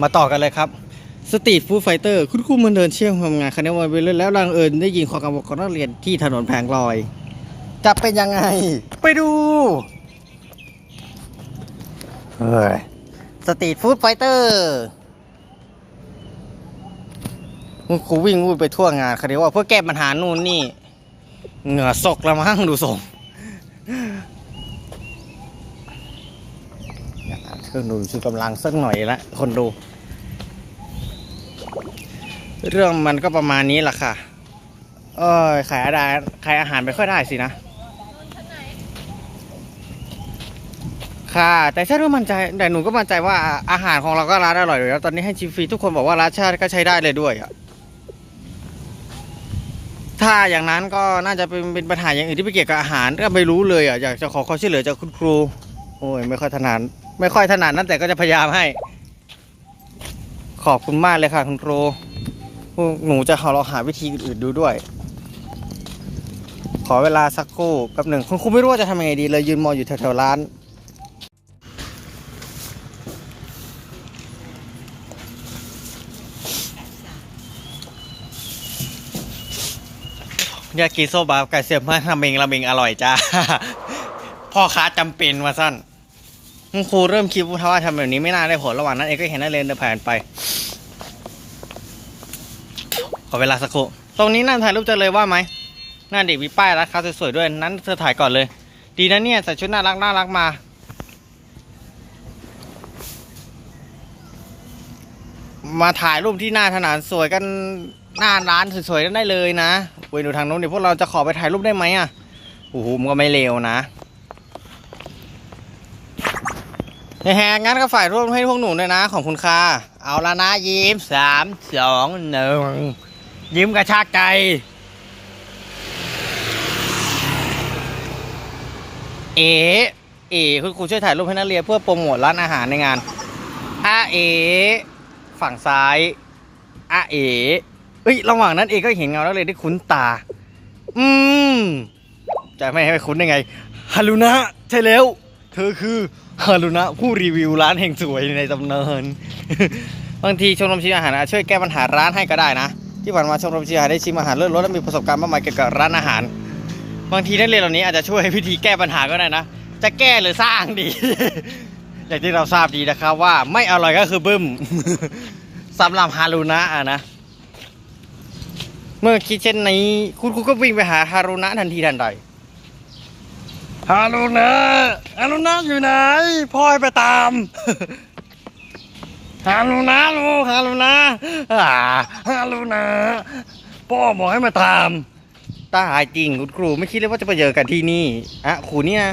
มาต่อกันเลยครับสตรีทฟู้ดไฟเตอร์คุณครูมันเดินเชี่ยวทำงานคณะวันไปเล่นแล้วรังเอิญได้ยินควากังวลของนักเรียนที่ถนนแผงลอย จะเป็นยังไง ไปดูเฮ้ยสตรีทฟู้ดไฟเตอร์คุณครูวิ่งวุ่นไปทั่วงานคดีว่าเพื่อแก้ปัญหานู่นนี่ เหงื่อซกละมั้งดูทรง เครื่องดูชูกำลังสักหน่อยละคนดู เรื่องมันก็ประมาณนี้แหละค่ะ เออขายอาหารขายอาหารไม่ค่อยได้สินะ ค่ะ แต่ฉันก็มั่นใจแต่หนูก็มั่นใจว่าอาหารของเราก็ร้านอร่อยอยู่แล้วตอนนี้ให้ชิมฟรีทุกคนบอกว่าร้านชาติก็ใช้ได้เลยด้วยอะถ้าอย่างนั้นก็น่าจะเป็นเป็นปัญหาอย่างอื่นที่ไม่เกี่ยวกับอาหารก็ไม่รู้เลยอะอยากจะขอความช่วยเหลือจากคุณครู โอ้ยไม่ค่อยถนัด ไม่ค่อยถนัดนั่นแต่ก็จะพยายามให้ ขอบคุณมากเลยค่ะคุณครูพวกหนูจะขอลองหาวิธีอื่นดูด้วย ขอเวลาสักครู่แป๊บหนึ่งคุณครูไม่รู้ว่าจะทำยังไงดีเลยยืนมองอยู่แถวๆร้านยากิโซบะไก่เสียบมาทำเองราเมงอร่อยจ้า พ่อค้าจำเป็นว่าสั้น คุณครูเริ่มคิดว่าทำแบบนี้ไม่น่าได้ผลระหว่างนั้นเองก็เห็นนักเรียนเดินผ่านไป ขอเวลาสักครู่ ตรงนี้นั่นถ่ายรูปเจอเลยว่าไหมหน้าเด็กมีป้ายราคาสวยๆด้วย นั้นเธอถ่ายก่อนเลย ดีนะเนี่ยใส่ชุดน่ารักน่ารักมา มาถ่ายรูปที่หน้าถนนสวยกันหน้าร้านสวยๆได้เลยนะไปดูทางโน้นเดี๋ยวพวกเราจะขอไปถ่ายรูปได้ไหมอะโอ้โหมันก็ไม่เลวนะ แฮงั้นก็ฝ่ายรูปให้พวกหนูด้วยนะ ของคุณค่าเอาละนะยิ้มสามสองหนึ่งยิ้มกระชากใจเอ๋เอ๋คุณครูช่วยถ่ายรูปให้นักเรียนเพื่อโปรโมทร้านอาหารในงานอาเอ๋ฝั่งซ้ายอาเอ๋เอ้ยระหว่างนั้นเอก็เห็นเงานักเรียนที่คุ้นตา อืมจะไม่ให้คุ้นได้ไงฮารุนะใช่แล้ว เธอคือฮารุนะผู้รีวิวร้านแห่งสวยในตำนานบางทีชมรมชิมอาหารอาจช่วยแก้ปัญหาร้านให้ก็ได้นะ ที่ผ่านมาชมรมชิมอาหารได้ชิมอาหารเลิศรสและมีประสบการณ์มากมายเกี่ยวกับร้านอาหาร บางทีนักเรียนเหล่านี้อาจจะช่วยวิธีแก้ปัญหาก็ได้นะ จะแก้หรือสร้างดี อย่างที่เราทราบดีนะครับว่าไม่อร่อยก็คือบึ้มสำหรับฮารุนะอะนะ เมื่อคิดเช่นนี้คุณครูก็วิ่งไปหาฮารุนะทันทีทันใด ฮารุนะฮารุนะอยู่ไหนพ่อให้ไปตามฮารุนะลูกฮารุนะอ่าฮารุนะพ่อบอกให้มาตามตายจริงคุณครูไม่คิดเลยว่าจะไปเจอกันที่นี่อะครูนี่นะ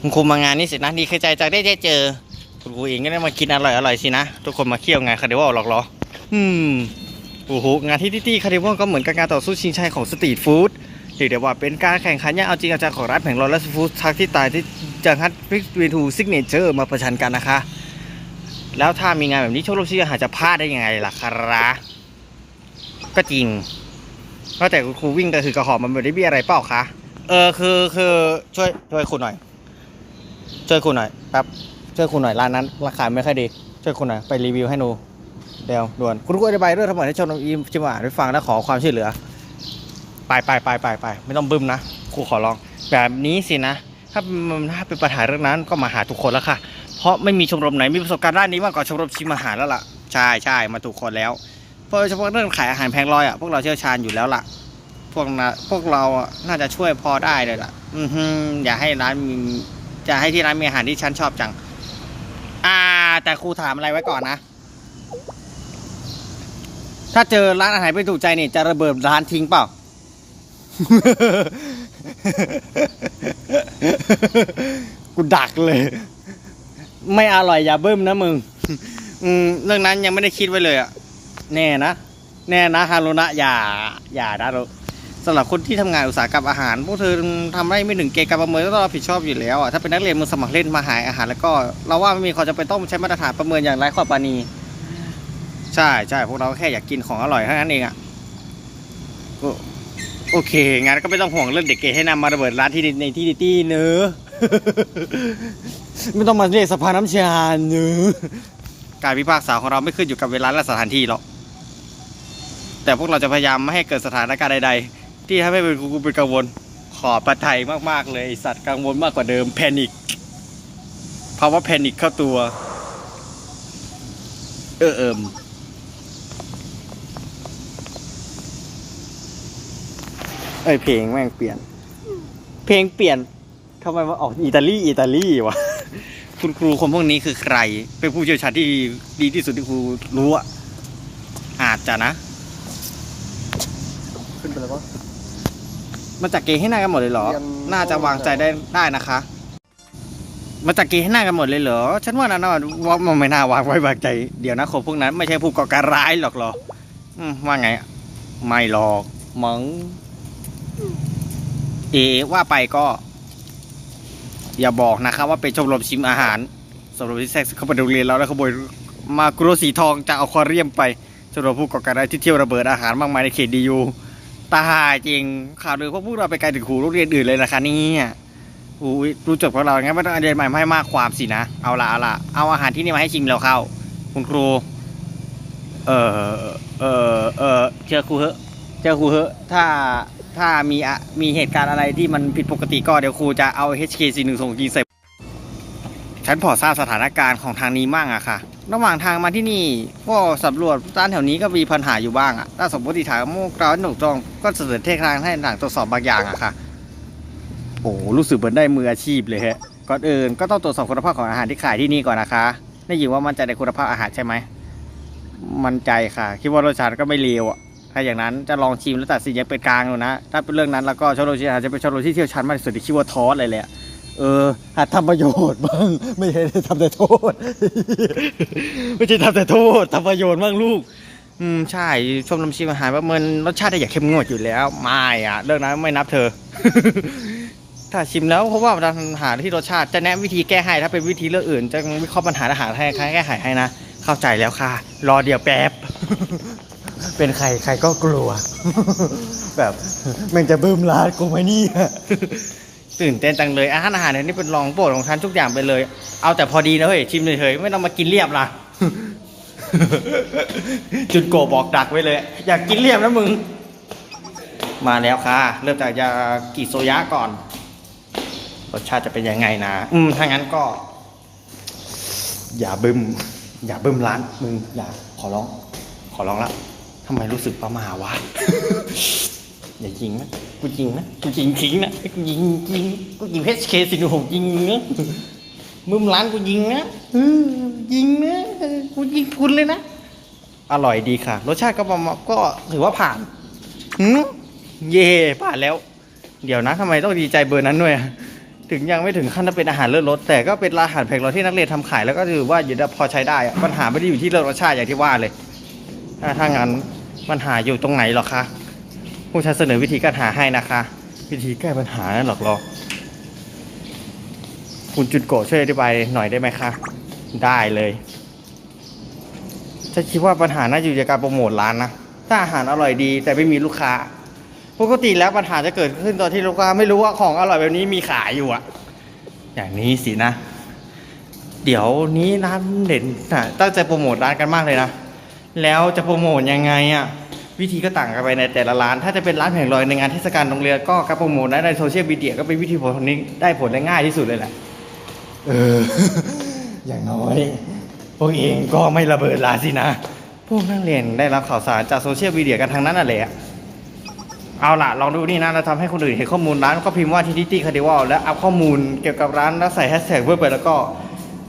คุณครูมางานนี้เสร็จนะดีเคยใจจะได้เจอ คุณครูเองก็ได้มากินอร่อยอร่อยๆสินะทุกคนมาเคี่ยวงานคาเดวอลหรอกหรออืมโอ้โหงานที่ที่ที่คาเดวอลก็เหมือนกับการต่อสู้ชิงชัยของสตรีทฟู้ด เรียกได้ว่าเป็นการแข่งขันอย่างเอาจริงเอาจังของร้านแผงลอยและฟู้ดทักที่ตายที่จังฮัทพิกเวทูซิกเนเจอร์มาประชันกันนะคะ แล้วถ้ามีงานแบบนี้โชว์รูปชื่ออาหารจะพลาดได้ยังไงล่ะครับก็จริงก็แต่ครูวิ่งก็คือกระหอบมันไม่ได้มีอะไรเปล่าคะเออคือคือช่วยช่วยคุณหน่อย ช่วยคุณหน่อยแป๊บช่วยคุณหน่อยร้านนั้น ราคาไม่ค่อยดีช่วยคุณหน่อยไปรีวิวให้หนูเดี๋ยวด่วนคุณครูอธิบายเรื่องทั้งหมดให้ชมรมอีมจิมอ่านได้ฟังและขอความช่วยเหลือ ไปไปไปไปไปไม่ต้องบึ้มนะครูขอร้อง แบบนี้สินะ ถ้าถ้าเป็นปัญหาเรื่องนั้นก็มาหาทุกคนแล้วค่ะ เพราะไม่มีชมรมไหนมีประสบการณ์ด้านนี้มากกว่าชมรมชิมอาหารแล้วล่ะใช่ใช่มาถูกคนแล้วเพราะเฉพาะเรื่องขายอาหารแพงลอยอะพวกเราเชี่ยวชาญอยู่แล้วล่ะ พวกนะพวกเราน่าจะช่วยพอได้เลยล่ะ อือฮึอย่าให้ร้านมีจะให้ที่ร้านมีอาหารที่ฉันชอบจัง อ่า แต่ครูถามอะไรไว้ก่อนนะ ถ้าเจอร้านอาหารไม่ถูกใจนี่จะระเบิดร้านทิ้งเปล่า กูดักเลย ไม่อร่อยอย่าเบิ้มนะมึง อืมเรื่องนั้นยังไม่ได้คิดไว้เลยอะแน่นะ แน่นะฮารุนะอย่า อย่านะลูกสำหรับคนที่ทำงานอุตสาหกรรมอาหารพวกเธอทำได้ไม่ถึงเกณฑ์การประเมินก็ต้องรับผิดชอบอยู่แล้วอะถ้าเป็นนักเรียนมือสมัครเล่นมาหาอาหาร แล้วก็เราว่าไม่มีความจำเป็นต้องใช้มาตรฐานประเมินอย่างไร้ข้อปราณีใช่ใช่พวกเราแค่อยากกินของอร่อยเท่านั้นเองอะ โอเค งั้นก็ไม่ต้องห่วงเรื่องเด็กเกให้นำมาระเบิดร้านที่ในที่ที่เนื้อไม่ต้องมาเรียกสภาน้ำชาเนื้อการพิพากษาของเราไม่ขึ้นอยู่กับเวลาและสถานที่หรอก แต่พวกเราจะพยายามไม่ให้เกิดสถานการณ์ใด ๆ ที่ทำให้เป็นกูเป็นกังวล ขอประทัยมากๆเลยสัตว์กังวลมากกว่าเดิมแพนิคภาวะแพนิคเข้าตัว เออเอิม เอ้ยเพลงแม่งเปลี่ยน เพลงเปลี่ยนทำไมมาออกอิตาลีอิตาลีวะคุณครูคนพวกนี้คือใคร เป็นผู้เชี่ยวชาญที่ดีที่สุดที่ครูรู้อะอาจจะนะ ขึ้นไปแล้วปะมาจากเกย์ให้หน้ากันหมดเลยเหรอเรียนน่าจะวางใจได้ได้นะคะ มาจากเกย์ให้หน้ากันหมดเลยเหรอ ฉันว่านะว่ามันไม่น่าวางไว้วางใจ เดี๋ยวนะคนพวกนั้น ไม่ใช่ผู้ก่อการร้ายหรอกเหรออืมว่าไงอะไม่หรอกมัง เอว่าไปก็ อย่าบอกนะครับว่าเป็นชมรมชิมอาหารชมรมที่แทรกเข้าไปโรงเรียนเราแล้วขโมยมากรุสีทองจากอควาเรียมไปชมรมผู้ก่อการร้ายที่เที่ยวระเบิดอาหารมากมายในเขตดียูตายจริงข่าวลือพวกพวกเราไปไกลถึงครูโรงเรียนอื่นเลยนะคะนี่ยอุ้รู้จักพวกเรางั้นไม่ต้องเรียนใหม่ให้มากความสินะเอาละเอาละเอาอาหารที่นี่มาให้ชิมแล้วเข้า คุณครู เออเออเออเชื่อครูเหอะเชื่อครูเหอะถ้า ถ้ามีอะมีเหตุการณ์อะไรที่มันผิดปกติก็เดี๋ยวครูจะเอา HK 4 1 ส่งยิงใส่ฉันพอทราบสถานการณ์ของทางนี้มั่งอะค่ะ ระหว่างทางมาที่นี่ก็สำรวจร้านแถวนี้ก็มีปัญหาอยู่บ้างอะถ้าสมมติฐานโมกราหนุกจองก็เสนอเทคทางให้หลังตรวจสอบบางอย่างอะค่ะ โอ้รู้สึกเหมือนได้มืออาชีพเลยฮะ ก่อนอื่นก็ต้องตรวจสอบคุณภาพของอาหารที่ขายที่นี่ก่อนนะคะ ได้ยินว่ามั่นใจในคุณภาพอาหารใช่ไหม มั่นใจค่ะ คิดว่ารสชาติก็ไม่เลวอะ ถ้าอย่างนั้นจะลองชิมแล้วตัดสินอย่างเป็นกลางดูนะ ถ้าเป็นเรื่องนั้นแล้วก็ชโรชิอาจจะเป็นชโรที่เชี่ยวชาญมากที่สุดที่คิดว่าทอสเลยแหละเออหัดทำประโยชน์บ้างไม่ใช่ทำแต่โทษ ไม่ใช่ทำแต่โทษทำประโยชน์บ้างลูก อืมใช่ชมรมชิมอาหารว่ามันรสชาติได้อย่างเข้มงวดอยู่แล้วไม่อะเรื่องนั้นไม่นับเธอ ถ้าชิมแล้วเพราะว่าปัญหาที่รสชาติจะแนะวิธีแก้ให้ถ้าเป็นวิธีเรื่องอื่น จะวิเคราะห์ปัญหาอาหารให้ใครแก้ไขให้นะเข้าใจแล้วค่ะ รอเดี๋ยวแป๊บ เป็นใครใครก็กลัว แบบมันจะบึ้มร้านกูไหมเนี่ยตื่นเต้นจังเลยอาหารอาหารเนี่ยนี่เป็นรองโปรดของฉันทุกอย่างไปเลย เอาแต่พอดีนะเฮ้ยชิมเฉยๆไม่ต้องมากินเรียบล่ะ จุดโกบอกดักไว้เลย อยากกินเรียบนะมึง มาแล้วค่ะ เริ่มจากยากิโซยะก่อนรสชาติจะเป็นยังไงนะ อืมถ้างั้นก็ อย่าบึ้มอย่าบึ้มร้านมึงอย่าขอร้อง ขอร้องละ ทำไมรู้สึกประมาวะ อย่ายิงนะ กูยิงนะ กูยิงทิ้งนะ กูยิงยิง กูยิงเพชเคสิหนูยิงนะมึมร้านกูยิงนะยิงนะ กูยิงคุณเลยนะ อร่อยดีค่ะ รสชาติก็ประมาณก็ถือว่าผ่านหืเย่ผ่านแล้ว เดี๋ยวนะทำไมต้องดีใจเบอร์นั้นด้วยถึงยังไม่ถึงขั้นจะเป็นอาหารเลิศรสแต่ก็เป็นอาหารแพงรสที่นักเรียนทำขายแล้วก็ถือว่าอยู่ได้พอใช้ได้ปัญหาไม่ได้อยู่ที่เรื่องรสชาติอย่างที่ว่าเลยถ้าถ้างั้น ปัญหาอยู่ตรงไหนหรอคะผู้ฉันเสนอวิธีการหาให้นะคะ วิธีแก้ปัญหานั่นหรอกหรอคุณจุดโกะช่วยอธิบายหน่อยได้ไหมคะ ได้เลยฉันคิดว่าปัญหาน่าจะอยู่จากการโปรโมทร้านนะ ถ้าอาหารอร่อยดี แต่ไม่มีลูกค้า ปกติแล้วปัญหาจะเกิดขึ้นตอนที่ลูกค้าไม่รู้ว่าของอร่อยแบบนี้มีขายอยู่อะอย่างนี้สินะ เดี๋ยวนี้ร้านเด่นน่ะตั้งใจโปรโมทร้านกันมากเลยนะ แล้วจะโปรโมทยังไงอะ วิธีก็ต่างกันไปในแต่ละร้าน ถ้าจะเป็นร้านแผงลอยในงานเทศกาลโรงเรียนก็การโปรโมทได้ในโซเชียลมีเดียก็เป็นวิธีผลนี้ได้ผลได้ง่ายที่สุดเลยแหละ เออ อย่างน้อย พวกเองก็ไม่ระเบิดร้านสินะ พวกนักเรียนได้รับข่าวสารจากโซเชียลมีเดียกันทางนั้นน่ะแหละเอาล่ะ ลองดูนี่นะเราทำให้คนอื่นเห็นข้อมูลร้านก็พิมพ์ว่าทีนิตี้คาร์ดิวัลแล้วอัพข้อมูลเกี่ยวกับร้านแล้วใส่แฮชแท็กเพื่อไปแล้วก็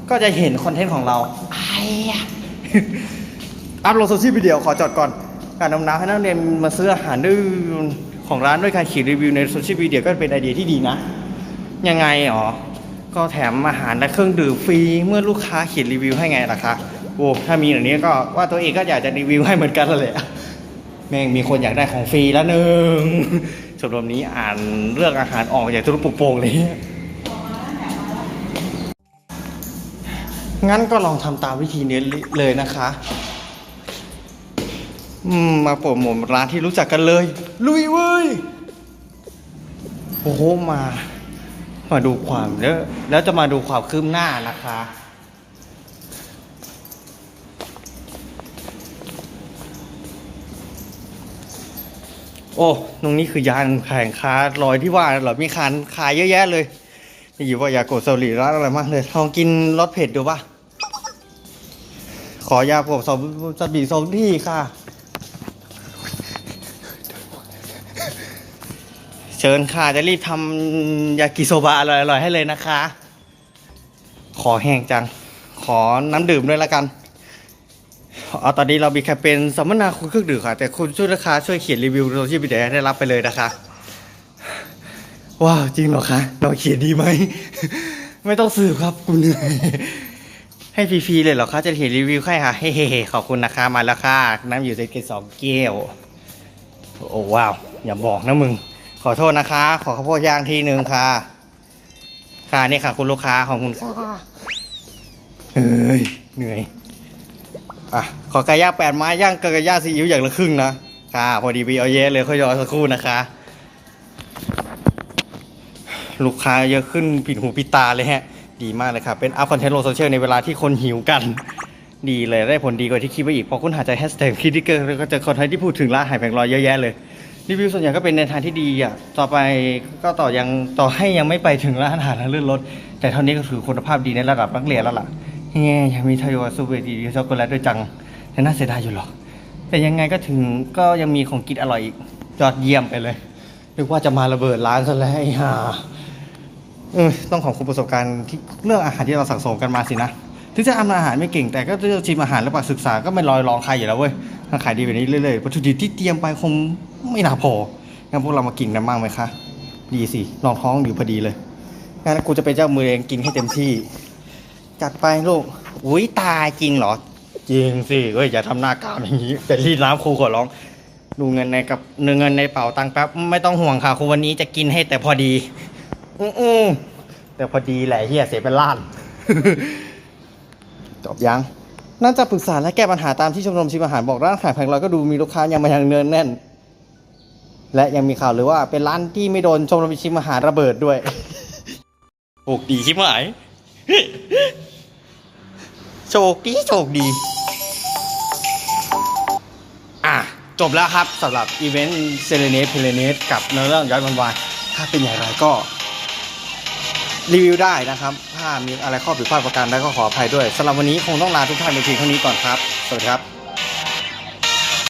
ก็จะเห็นคอนเทนต์ของเราไอ้ยะอัพโหลดโซเชียลมีเดียขอจอดก่อน การนำน้ำให้นักเรียนมาซื้ออาหารด้วยของร้านด้วยการเขียนรีวิวในโซเชียลมีเดียก็เป็นไอเดียที่ดีนะ ยังไงอ๋อก็แถมอาหารและเครื่องดื่มฟรีเมื่อลูกค้าเขียนรีวิวให้ไงล่ะคะโอ้ถ้ามีอย่างนี้ก็ว่าตัวเองก็อยากจะรีวิวให้เหมือนกันแล้วแหละแม่งมีคนอยากได้ของฟรีแล้วหนึ่งชมรมนี้อ่านเรื่องอาหารออกมาจากทุลุปุโป่งเลยงั้นก็ลองทำตามวิธีนี้เลยนะคะ มาโปรโมทร้านที่รู้จักกันเลย ลุยเว้ย โอ้โหมา มาดูความแล้วแล้วจะมาดูความคืบหน้านะคะโอ้ตรงนี้คือยานแข่งค้ารอยที่ว่าเหรอมีคานขายเยอะแยะเลยนี่อยู่ว่ายาโกดเซาลีร้านอะไรมากเลยลองกินรสเผ็ดดูปะขอยาพวกซอสบีสองที่ค่ะ ชิญค่ะ จะรีบทำยากิโซบะอร่อยๆให้เลยนะคะ ขอแห้งจัง ขอน้ำดื่มด้วยละกัน เอาตอนนี้เรามีแคมเปญสัมมนาคุณเครื่องดื่มค่ะ แต่คุณช่วยราคาช่วยเขียนรีวิวโซเชียลมีเดียได้รับไปเลยนะคะ ว้าวจริงเหรอคะ เราเขียนดีไหม ไม่ต้องสืบครับกูเหนื่อย ให้ฟรีๆเลยเหรอคะ จะเขียนรีวิวให้ค่ะ เฮ้ๆขอบคุณนะคะ มาแล้วค่ะ น้ำอยู่ในเกสองแก้ว โอ้ว้าว อย่าบอกนะมึง อโทษนะคะ ขอข้าวโพดย่างทีหนึ่งค่ะ ค่ะนี่ค่ะ คุณลูกค้าของคุณค่ะเฮ้ยเหนื่อยอะขอไก่ย่างแปดไม้ย่างกับไก่ย่างซีอิ๊วอย่างละครึ่งนะค่ะ พอดีไปเอาเยอะเลยค่อยรอสักครู่นะคะ ลูกค้าเยอะขึ้นปิดหูปิดตาเลยฮะ ดีมากเลยครับเป็นอัพคอนเทนต์ลงโซเชียลในเวลาที่คนหิวกัน ดีเลยได้ผลดีกว่าที่คิดไว้อีกพอคุณหาใจแฮชแท็กคิดดิเกอร์แล้วก็เจอคนไทยที่พูดถึงร้านหายแผงลอยเยอะแยะเลย รีวิวส่วนใหญ่ก็เป็นในทางที่ดีอะต่อไปก็ต่อยังต่อให้ยังไม่ไปถึงร้านอาหารและเลื่อนรถ แต่เท่านี้ก็ถือคุณภาพดีในระดับนักเรียนแล้วล่ะแง่ยังมีทาโยซูเวดีช็อกโกแลตด้วยจังแต่น่าเสียดายอยู่หรอกแต่ยังไงก็ถึงก็ยังมีของกินอร่อยอีกยอดเยี่ยมไปเลยนึกว่าจะมาระเบิดร้านซะแล้วไอ้ห่าเออต้องขอบคุณประสบการณ์ที่เรื่องอาหารที่เราสั่งสมกันมาสินะถึงจะทำอาหารไม่เก่งแต่ก็เลือกชิมอาหารและปศึกษาก็ไม่ลอยลองใครอยู่แล้วเว้ย ถ้าขายดีแบบนี้เรื่อยๆวัตถุดิบที่เตรียมไปคงไม่น่าพองั้นพวกเรามากินกันบ้างไหมคะ ดีสิลองท้องอยู่พอดีเลยงั้นกูจะเป็นเจ้ามือเองกินให้เต็มที่ จัดไปลูกอุ้ยตายจริงเหรอ จริงสิเฮ้ยอย่าทำหน้ากามอย่างนี้แต่รีดน้ำครูขอร้อง ดูเงินในกับเงินในเป๋าตังค์แป๊บไม่ต้องห่วงค่ะครูวันนี้จะกินให้แต่พอดีอือแต่พอดีแหละเฮียเสียเป็นล้าน จบยัง น่าจะปรึกษาและแก้ปัญหาตามที่ชมรมชิมอาหารบอกร้านขายแผงลอยก็ดูมีลูกค้ายังมายังเนินแน่น และยังมีข่าวหรือว่าเป็นร้านที่ไม่โดนชมรมชิมอาหารระเบิดด้วยโชคดีช่ไหมโชคดีโชคดี อะ จบแล้วครับสำหรับอีเวนต์เซเลเนสเพลเนสกับเนื้อเรื่องย้อนวันวานถ้าเป็นอย่างไรก็ รีวิวได้นะครับ ถ้ามีอะไรข้อผิดพลาดประการใดก็ขออภัยด้วยสำหรับวันนี้คงต้องลาทุกท่านไปทียงเท่านี้ก่อนครับ สวัสดีครับ